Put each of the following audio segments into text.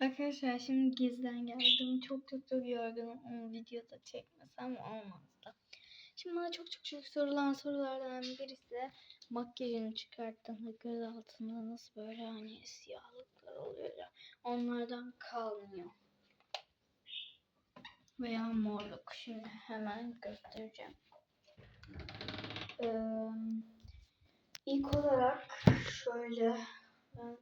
Arkadaşlar şimdi gizden geldim. Çok çok çok yorgunum. Onu videoda çekmesem olmazdı. Şimdi bana çok çok çok sorulan sorulardan birisi makyajını çıkarttığında göz altında nasıl böyle hani siyahlıklar oluyor ya onlardan kalmıyor. Veya morluk. Şimdi hemen göstereceğim. Ee, ilk olarak şöyle ben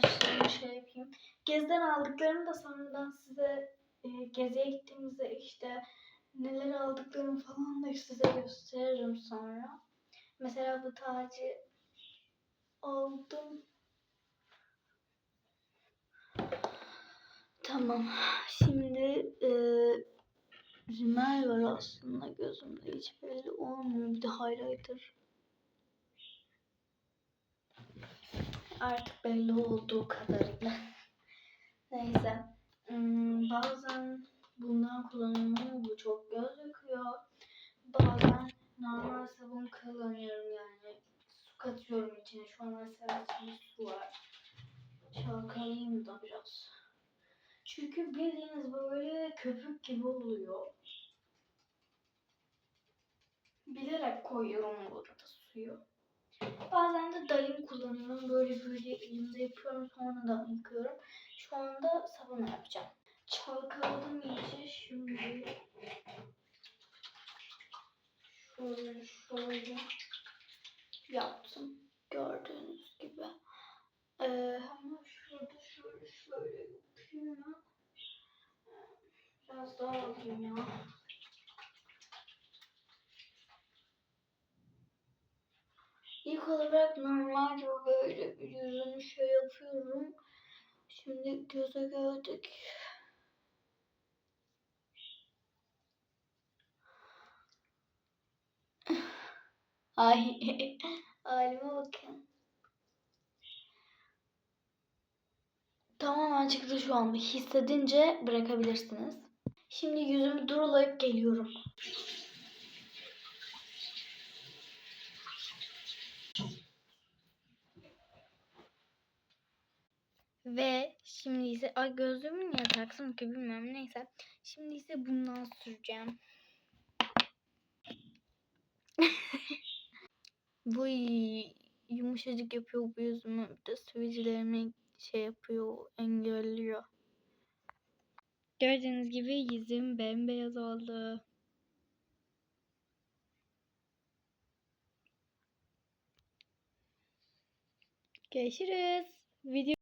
saçlarımı şey yapayım. Gezden aldıklarımı da sonradan size e, geziye gittiğimizde işte neler aldıklarımı falan da size gösteririm sonra. Mesela bu tacı aldım. Tamam. Şimdi e, rimel var aslında gözümde hiç belli olmuyor. Bir de highlighter. Artık belli olduğu kadarıyla. Neyse. Hmm, bazen bundan kullanıyorum bu çok göz yakıyor. Bazen normal sabun kullanıyorum yani. Su katıyorum içine. Şu an mesela içinde su var. Çalkalayayım da biraz. Çünkü bildiğiniz böyle köpük gibi oluyor. Bilerek koyuyorum burada suyu. Bazen de dalim kullanıyorum. Böyle böyle elimde yapıyorum sonra da yıkıyorum. Şu anda sabun yapacağım. Çalkaladım iyice şimdi. Şöyle şöyle yaptım. Gördüğünüz gibi. Ee, hemen şurada şöyle şöyle yapayım ben. Biraz daha alayım ya. İlk olarak normalce böyle bir yüzümü şey yapıyorum. Şimdi göze geldik. Ay, halime bakın. Tamamen çıktı şu an. Hissedince bırakabilirsiniz. Şimdi yüzümü durulayıp geliyorum. Ve şimdi ise ay gözlüğümü niye taksam ki bilmiyorum neyse. Şimdi ise bundan süreceğim. bu yumuşacık yapıyor bu yüzümü. Bir de sivilcelerimi şey yapıyor, engelliyor. Gördüğünüz gibi yüzüm bembeyaz oldu. Görüşürüz. Video